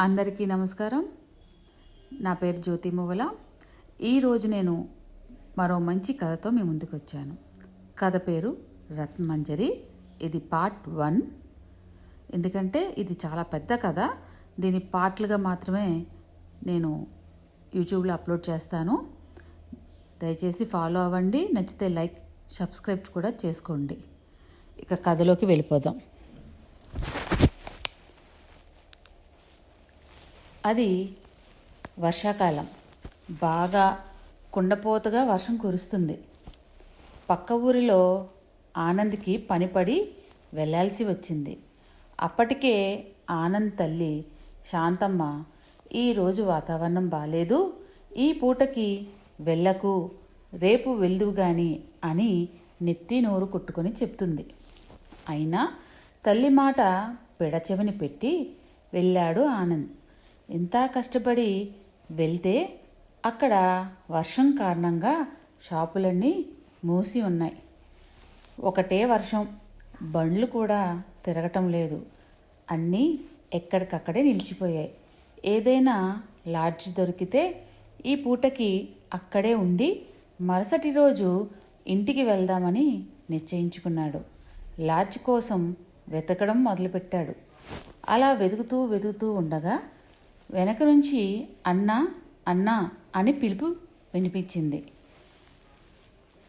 అందరికీ నమస్కారం. నా పేరు జ్యోతి మువల ఈరోజు నేను మరో మంచి కథతో మీ ముందుకు వచ్చాను. కథ పేరు రత్మంజరి ఇది పార్ట్ వన్. ఎందుకంటే ఇది చాలా పెద్ద కథ. దీని పార్ట్లుగా మాత్రమే నేను యూట్యూబ్లో అప్లోడ్ చేస్తాను. దయచేసి ఫాలో అవ్వండి. నచ్చితే లైక్ సబ్స్క్రైబ్ కూడా చేసుకోండి. ఇక కథలోకి వెళ్ళిపోదాం. అది వర్షాకాలం. బాగా కుండపోతగా వర్షం కురుస్తుంది. పక్క ఊరిలో ఆనంద్కి పనిపడి వెళ్ళాల్సి వచ్చింది. అప్పటికే ఆనంద్ తల్లి శాంతమ్మ ఈరోజు వాతావరణం బాలేదు. ఈ పూటకి వెళ్ళకు రేపు వెళ్దువు గాని అని నెత్తి నోరు కొట్టుకొని చెప్తుంది. అయినా తల్లి మాట పెడచెవిని పెట్టి వెళ్ళాడు ఆనంద్. ఎంత కష్టపడి వెళ్తే అక్కడ వర్షం కారణంగా షాపులన్నీ మూసి ఉన్నాయి. ఒకటే వర్షం బండ్లు కూడా తిరగటం లేదు. అన్నీ ఎక్కడికక్కడే నిలిచిపోయాయి. ఏదైనా లాడ్జ్ దొరికితే ఈ పూటకి అక్కడే ఉండి మరుసటి రోజు ఇంటికి వెళ్దామని నిశ్చయించుకున్నాడు. లాడ్జ్ కోసం వెతకడం మొదలుపెట్టాడు. అలా వెతుకుతూ వెతుకుతూ ఉండగా వెనక నుంచి అన్నా అన్నా అని పిలుపు వినిపించింది.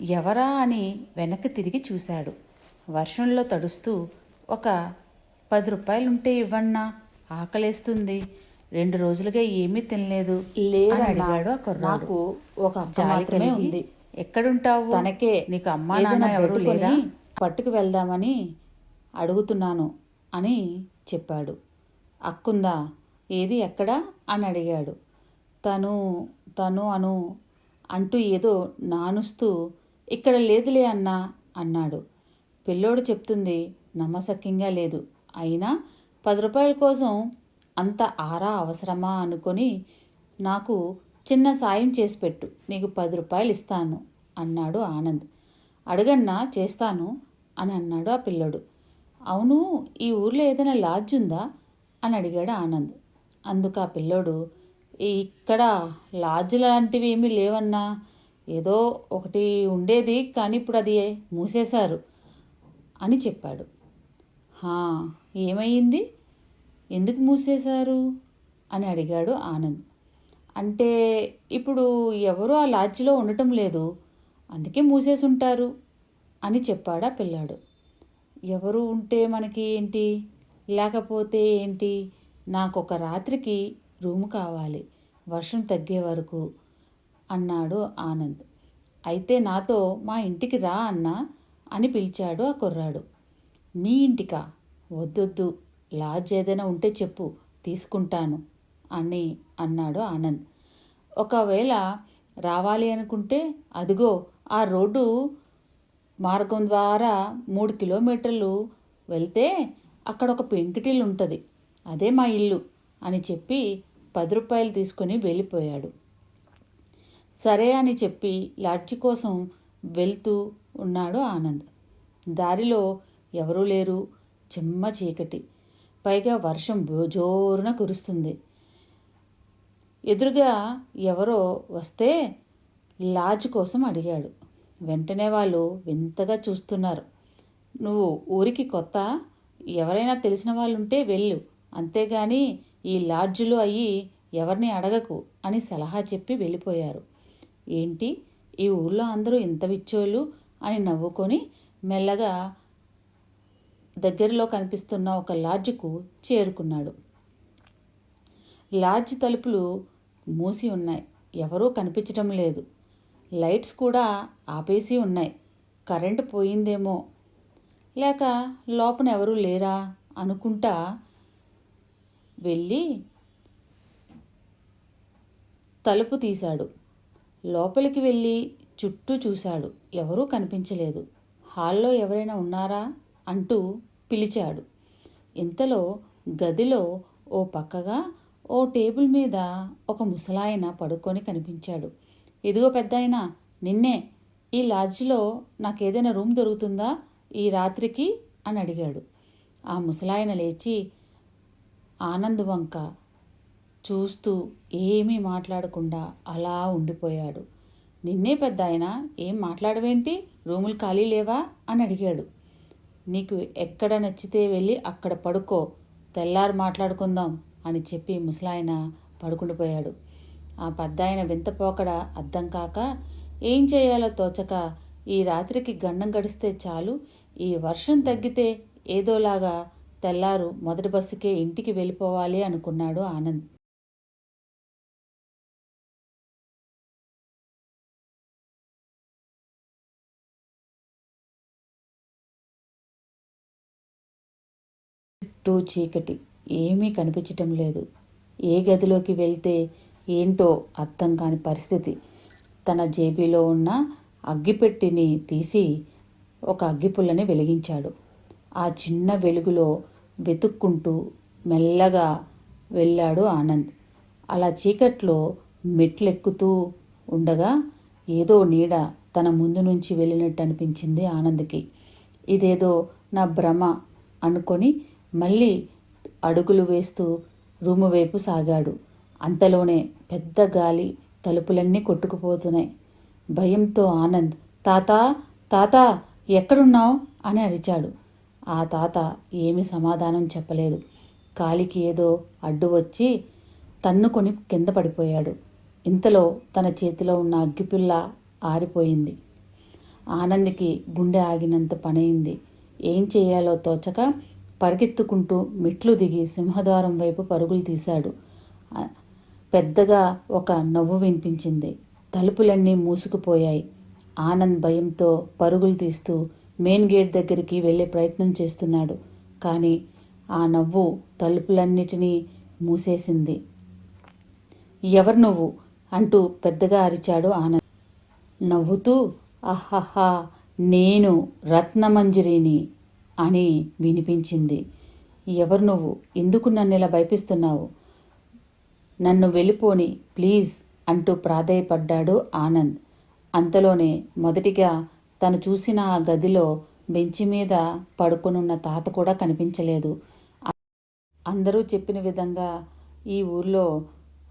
ఎవరా అని వెనక్కి తిరిగి చూశాడు. వర్షంలో తడుస్తూ ఒక పది రూపాయలుంటే ఇవ్వన్నా ఆకలేస్తుంది. రెండు రోజులుగా ఏమీ తినలేదు అడిగాడు. నాకు ఒక అక్క జాలి మాత్రమే కలిగి, ఉంది. ఎక్కడుంటావు? తనకే నీకు అమ్మా నాన్న ఎవరు పట్టుకు వెళ్దామని అడుగుతున్నాను అని చెప్పాడు. అక్కుందా ఏది ఎక్కడా? అని అడిగాడు. తను తను అను అంటూ ఏదో నానుస్తూ ఇక్కడ లేదులే అన్నా అన్నాడు. పిల్లోడు చెప్తుంది నమ్మసక్యంగా లేదు. అయినా పది రూపాయల కోసం అంత ఆరా అవసరమా అనుకొని నాకు చిన్న సాయం చేసి పెట్టు నీకు పది రూపాయలు ఇస్తాను అన్నాడు ఆనంద్. అడగన్నా చేస్తాను అని అన్నాడు ఆ పిల్లడు. అవును ఈ ఊర్లో ఏదైనా లాడ్జ్ ఉందా? అని అడిగాడు ఆనంద్. అందుకు ఆ పిల్లోడు ఇక్కడ లాడ్జ్ లాంటివి ఏమీ లేవన్నా. ఏదో ఒకటి ఉండేది కానీ ఇప్పుడు అది మూసేశారు అని చెప్పాడు. హా ఎందుకు మూసేశారు? అని అడిగాడు ఆనంద్. అంటే ఇప్పుడు ఎవరు ఆ లాడ్జిలో ఉండటం లేదు అందుకే మూసేసి ఉంటారు అని చెప్పాడు ఆ పిల్లాడు. ఎవరు ఉంటే మనకి ఏంటి? లేకపోతే ఏంటి? నాకు ఒక రాత్రికి రూము కావాలి వర్షం తగ్గే వరకు అన్నాడు ఆనంద్. అయితే నాతో మా ఇంటికి రా అన్నా అని పిలిచాడు ఆ కుర్రాడు. మీ ఇంటికా? వద్దొద్దు లాడ్జ్ ఏదైనా ఉంటే చెప్పు తీసుకుంటాను అని అన్నాడు ఆనంద్. ఒకవేళ రావాలి అనుకుంటే అదిగో ఆ రోడ్డు మార్గం ద్వారా మూడు కిలోమీటర్లు వెళ్తే అక్కడ ఒక పెంకిటిల్ ఉంటుంది. అదే మా ఇల్లు అని చెప్పి పది రూపాయలు తీసుకొని వెళ్ళిపోయాడు. సరే అని చెప్పి లాడ్జి కోసం వెళ్తూ ఉన్నాడు ఆనంద్. దారిలో ఎవరూ లేరు. చెమ్మ చీకటి. పైగా వర్షం జోరున కురుస్తుంది. ఎదురుగా ఎవరో వస్తే లాడ్జ్ కోసం అడిగాడు. వెంటనే వాళ్ళు వింతగా చూస్తున్నారు. నువ్వు ఊరికి కొత్త? ఎవరైనా తెలిసిన వాళ్ళు ఉంటే వెళ్ళు. అంతేగాని ఈ లాడ్జులు అయ్యి ఎవరిని అడగకు అని సలహా చెప్పి వెళ్ళిపోయారు. ఏంటి? ఈ ఊళ్ళో అందరూ ఇంత విచ్చోళ్ళు అని నవ్వుకొని మెల్లగా దగ్గరలో కనిపిస్తున్న ఒక లాడ్జ్కు చేరుకున్నాడు. లాడ్జ్ తలుపులు మూసి ఉన్నాయి. ఎవరూ కనిపించడం లేదు. లైట్స్ కూడా ఆపేసి ఉన్నాయి. కరెంటు పోయిందేమో. లేక లోపల ఎవరూ లేరా అనుకుంటా వెళ్ళి తలుపు తీశాడు. లోపలికి వెళ్ళి చుట్టూ చూశాడు. ఎవరూ కనిపించలేదు. హాల్లో ఎవరైనా ఉన్నారా అంటూ పిలిచాడు. ఇంతలో గదిలో ఓ పక్కగా ఓ టేబుల్ మీద ఒక ముసలాయన పడుకొని కనిపించాడు. ఇదిగో పెద్దాయన నిన్నే ఈ లాడ్జ్లో నాకేదైనా రూమ్ దొరుకుతుందా? ఈ రాత్రికి? అని అడిగాడు. ఆ ముసలాయన లేచి ఆనంద్ వంక చూస్తూ ఏమీ మాట్లాడకుండా అలా ఉండిపోయాడు. నిన్నే పెద్ద ఆయన ఏం మాట్లాడవేంటి? రూములు ఖాళీ లేవా? అని అడిగాడు. నీకు ఎక్కడ నచ్చితే వెళ్ళి అక్కడ పడుకో తెల్లారు మాట్లాడుకుందాం అని చెప్పి ముసలాయన పడుకుండిపోయాడు ఆ పెద్దాయన వింత పోకడ అర్థం కాక ఏం చేయాలో తోచక ఈ రాత్రికి గండం గడిస్తే చాలు ఈ వర్షం తగ్గితే ఏదోలాగా తెల్లారు మొదటి బస్సుకే ఇంటికి వెళ్ళిపోవాలి అనుకున్నాడు ఆనంద్. చుట్టూ చీకటి ఏమీ కనిపించటం లేదు. ఏ గదిలోకి వెళ్తే ఏంటో అర్థం కాని పరిస్థితి. తన జేబీలో ఉన్న అగ్గిపెట్టిని తీసి ఒక అగ్గిపుల్లని వెలిగించాడు. ఆ చిన్న వెలుగులో వెతుక్కుంటూ మెల్లగా వెళ్ళాడు ఆనంద్. అలా చీకట్లో మెట్లెక్కుతూ ఉండగా ఏదో నీడ తన ముందు నుంచి వెళ్ళినట్టు అనిపించింది ఆనంద్కి. ఇదేదో నా భ్రమ అనుకొని మళ్ళీ అడుగులు వేస్తూ రూము వైపు సాగాడు. అంతలోనే పెద్ద గాలి తలుపులన్నీ కొట్టుకుపోతున్నాయి. భయంతో ఆనంద్ తాత తాత ఎక్కడున్నావు? అని అరిచాడు. ఆ తాత ఏమి సమాధానం చెప్పలేదు. కాలికి ఏదో అడ్డు వచ్చి తన్నుకొని కింద పడిపోయాడు. ఇంతలో తన చేతిలో ఉన్న అగ్గిపిల్ల ఆరిపోయింది. ఆనంద్కి గుండె ఆగినంత పనైంది. ఏం చేయాలో తోచక పరిగెత్తుకుంటూ మెట్లు దిగి సింహద్వారం వైపు పరుగులు తీశాడు. పెద్దగా ఒక నవ్వు వినిపించింది. తలుపులన్నీ మూసుకుపోయాయి. ఆనంద్ భయంతో పరుగులు తీస్తూ మెయిన్ గేట్ దగ్గరికి వెళ్ళే ప్రయత్నం చేస్తున్నాడు. కానీ ఆ నవ్వు తలుపులన్నిటినీ మూసేసింది. ఎవరు నువ్వు? అంటూ పెద్దగా అరిచాడు ఆనంద్. నవ్వుతూ అహహా నేను రత్నమంజరిని అని వినిపించింది. ఎవరు నువ్వు? ఎందుకు నన్ను ఇలా భయపిస్తున్నావు? నన్ను వెళ్ళిపోని ప్లీజ్ అంటూ ప్రాధేయపడ్డాడు ఆనంద్. అంతలోనే మొదటిగా తను చూసిన ఆ గదిలో బెంచి మీద పడుకునున్న తాత కూడా కనిపించలేదు. అందరూ చెప్పిన విధంగా ఈ ఊర్లో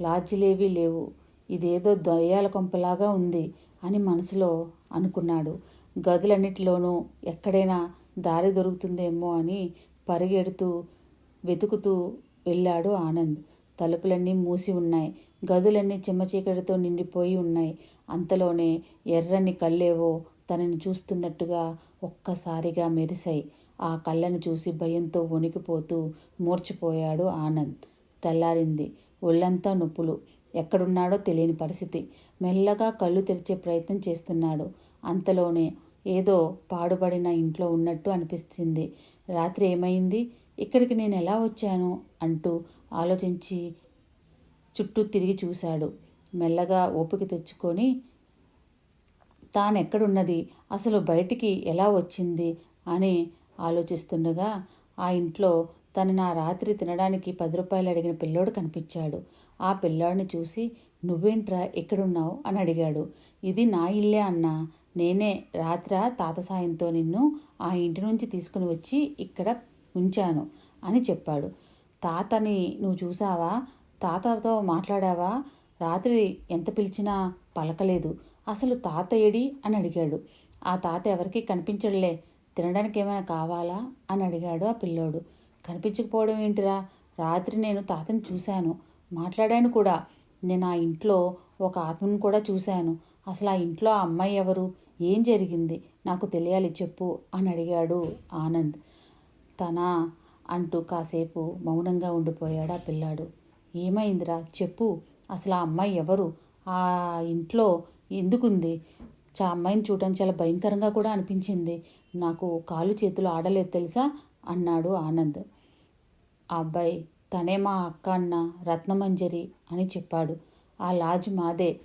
లాడ్జిలేవీ లేవు. ఇదేదో దయ్యాల కొంపలాగా ఉంది అని మనసులో అనుకున్నాడు. గదులన్నిటిలోనూ ఎక్కడైనా దారి దొరుకుతుందేమో అని పరిగెడుతూ వెతుకుతూ వెళ్ళాడు ఆనంద్. తలుపులన్నీ మూసి ఉన్నాయి. గదులన్నీ చిమ్మచీకటితో నిండిపోయి ఉన్నాయి. అంతలోనే ఎర్రని కళ్ళేవో తనని చూస్తున్నట్టుగా ఒక్కసారిగా మెరిశాయి. ఆ కళ్ళను చూసి భయంతో వణికిపోతూ మూర్చిపోయాడు ఆనంద్. తెల్లారింది. ఒళ్ళంతా నొప్పులు. ఎక్కడున్నాడో తెలియని పరిస్థితి. మెల్లగా కళ్ళు తెరిచే ప్రయత్నం చేస్తున్నాడు. అంతలోనే ఏదో పాడుబడిన ఇంట్లో ఉన్నట్టు అనిపిస్తుంది. రాత్రి ఏమైంది? ఇక్కడికి నేను ఎలా వచ్చాను? అంటూ ఆలోచించి చుట్టూ తిరిగి చూశాడు. మెల్లగా ఓపిక తెచ్చుకొని తాను ఎక్కడున్నది అసలు బయటికి ఎలా వచ్చింది? అని ఆలోచిస్తుండగా ఆ ఇంట్లో తను నా రాత్రి తినడానికి పది రూపాయలు అడిగిన పిల్లోడు కనిపించాడు. ఆ పిల్లాడిని చూసి నువ్వేంట్రా ఎక్కడున్నావు? అని అడిగాడు. ఇది నా ఇల్లే అన్నా. నేనే రాత్ర తాత సాయంతో నిన్ను ఆ ఇంటి నుంచి తీసుకుని వచ్చి ఇక్కడ ఉంచాను అని చెప్పాడు. తాతని నువ్వు చూసావా? తాతతో మాట్లాడావా? రాత్రి ఎంత పిలిచినా పలకలేదు. అసలు తాత ఏడి అని అడిగాడు. ఆ తాత ఎవరికీ కనిపించడులే. తినడానికి ఏమైనా కావాలా? అని అడిగాడు ఆ పిల్లోడు. కనిపించకపోవడం ఏంటిరా? రాత్రి నేను తాతని చూశాను. మాట్లాడాను కూడా. నేను ఆ ఇంట్లో ఒక ఆత్మను కూడా చూశాను. అసలు ఆ ఇంట్లో ఆ అమ్మాయి ఎవరు? ఏం జరిగింది? నాకు తెలియాలి చెప్పు అని అడిగాడు ఆనంద్. తన? అంటూ కాసేపు మౌనంగా ఉండిపోయాడు ఆ పిల్లాడు. ఏమైందిరా? చెప్పు. అసలు ఆ అమ్మాయి ఎవరు? ఆ ఇంట్లో ఎందుకుంది? చా అమ్మాయిని చూడటం చాలా భయంకరంగా కూడా అనిపించింది. నాకు కాలు చేతులు ఆడలేదు తెలుసా? అన్నాడు ఆనంద్. ఆ అబ్బాయి తనే మా అక్క అన్న రత్నమంజరి అని చెప్పాడు. ఆ లాజ్ మాదే.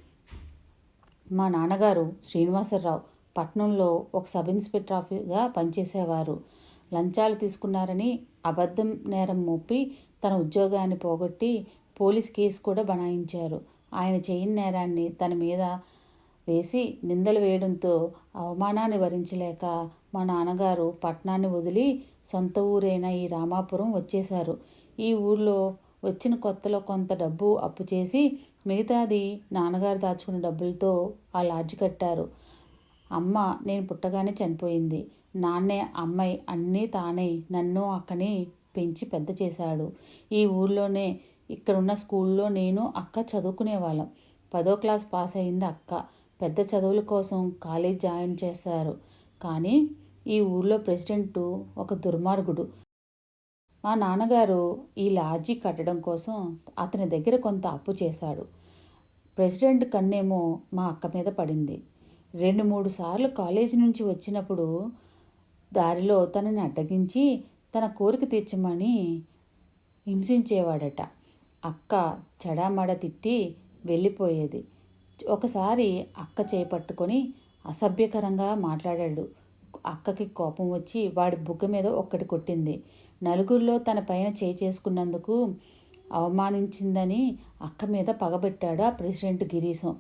మా నాన్నగారు శ్రీనివాసరావు పట్నంలో ఒక సబ్ ఇన్స్పెక్టర్ ఆఫీగా పనిచేసేవారు. లంచాలు తీసుకున్నారని అబద్ధం నేరం మోపి తన ఉద్యోగాన్ని పోగొట్టి పోలీస్ కేసు కూడా బనాయించారు. ఆయన చేయని నేరాన్ని తన మీద వేసి నిందలు వేయడంతో అవమానాన్ని భరించలేక మా నాన్నగారు పట్నాన్ని వదిలి సొంత ఊరైన ఈ రామాపురం వచ్చేశారు. ఈ ఊర్లో వచ్చిన కొత్తలో కొంత డబ్బు అప్పు చేసి మిగతాది నాన్నగారు దాచుకున్న డబ్బులతో ఆ లాడ్జ్ కట్టారు. అమ్మ నేను పుట్టగానే చనిపోయింది. నాన్నే అమ్మాయి అన్నీ తానే నన్ను అక్కని పెంచి పెద్ద చేశాడు. ఈ ఊర్లోనే ఇక్కడున్న స్కూల్లో నేను అక్క చదువుకునేవాళ్ళం. పదో క్లాస్ పాస్ అయింది అక్క. పెద్ద చదువుల కోసం కాలేజ్ జాయిన్ చేశారు. కానీ ఈ ఊర్లో ప్రెసిడెంట్ ఒక దుర్మార్గుడు. మా నాన్నగారు ఈ లాడ్జీ కట్టడం కోసం అతని దగ్గర కొంత అప్పు చేశాడు. ప్రెసిడెంట్ కన్నేమో మా అక్క మీద పడింది. రెండు మూడు సార్లు కాలేజీ నుంచి వచ్చినప్పుడు దారిలో తనని అడ్డగించి తన కోరిక తీర్చమని హింసించేవాడట. అక్క చెడామడ తిట్టి వెళ్ళిపోయేది. ఒకసారి అక్క చేపట్టుకొని అసభ్యకరంగా మాట్లాడాడు. అక్కకి కోపం వచ్చి వాడి బుగ్గ మీద ఒక్కటి కొట్టింది. నలుగురిలో తన పైన చేయి చేసుకున్నందుకు అవమానించిందని అక్క మీద పగబెట్టాడు ఆ ప్రెసిడెంట్ గిరీశం.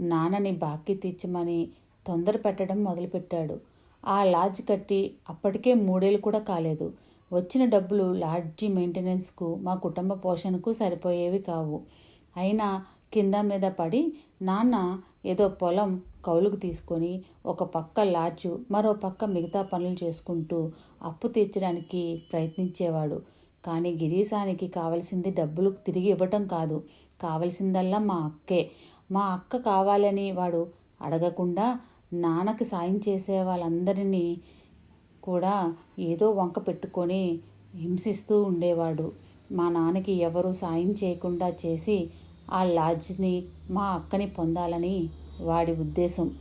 నాన్నని బాకీ తీర్చమని తొందర పెట్టడం మొదలుపెట్టాడు. ఆ లాడ్జ్ కట్టి అప్పటికే మూడేళ్ళు కూడా కాలేదు. వచ్చిన డబ్బులు లాడ్జి మెయింటెనెన్స్కు మా కుటుంబ పోషణకు సరిపోయేవి కావు. అయినా కింద మీద పడి నాన్న ఏదో పొలం కౌలుకు తీసుకొని ఒక పక్క లాడ్జు మరో పక్క మిగతా పనులు చేసుకుంటూ అప్పు తీర్చడానికి ప్రయత్నించేవాడు. కానీ గిరీశానికి కావలసింది డబ్బులు తిరిగి ఇవ్వటం కాదు. కావలసిందల్లా మా అక్కే. మా అక్క కావాలని వాడు అడగకుండా నాన్నకి సాయం చేసే వాళ్ళందరినీ కూడా ఏదో వంక పెట్టుకొని హింసిస్తూ ఉండేవాడు. మా నాన్నకి ఎవరు సాయం చేయకుండా చేసి ఆ లాడ్జ్ని మా అక్కని పొందాలని వాడి ఉద్దేశం.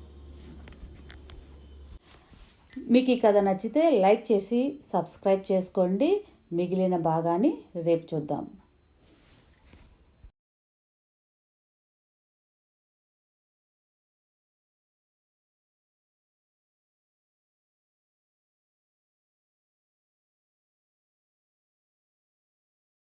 మీకు ఈ కథ నచ్చితే లైక్ చేసి సబ్స్క్రైబ్ చేసుకోండి. మిగిలిన భాగాన్ని రేపు చూద్దాం.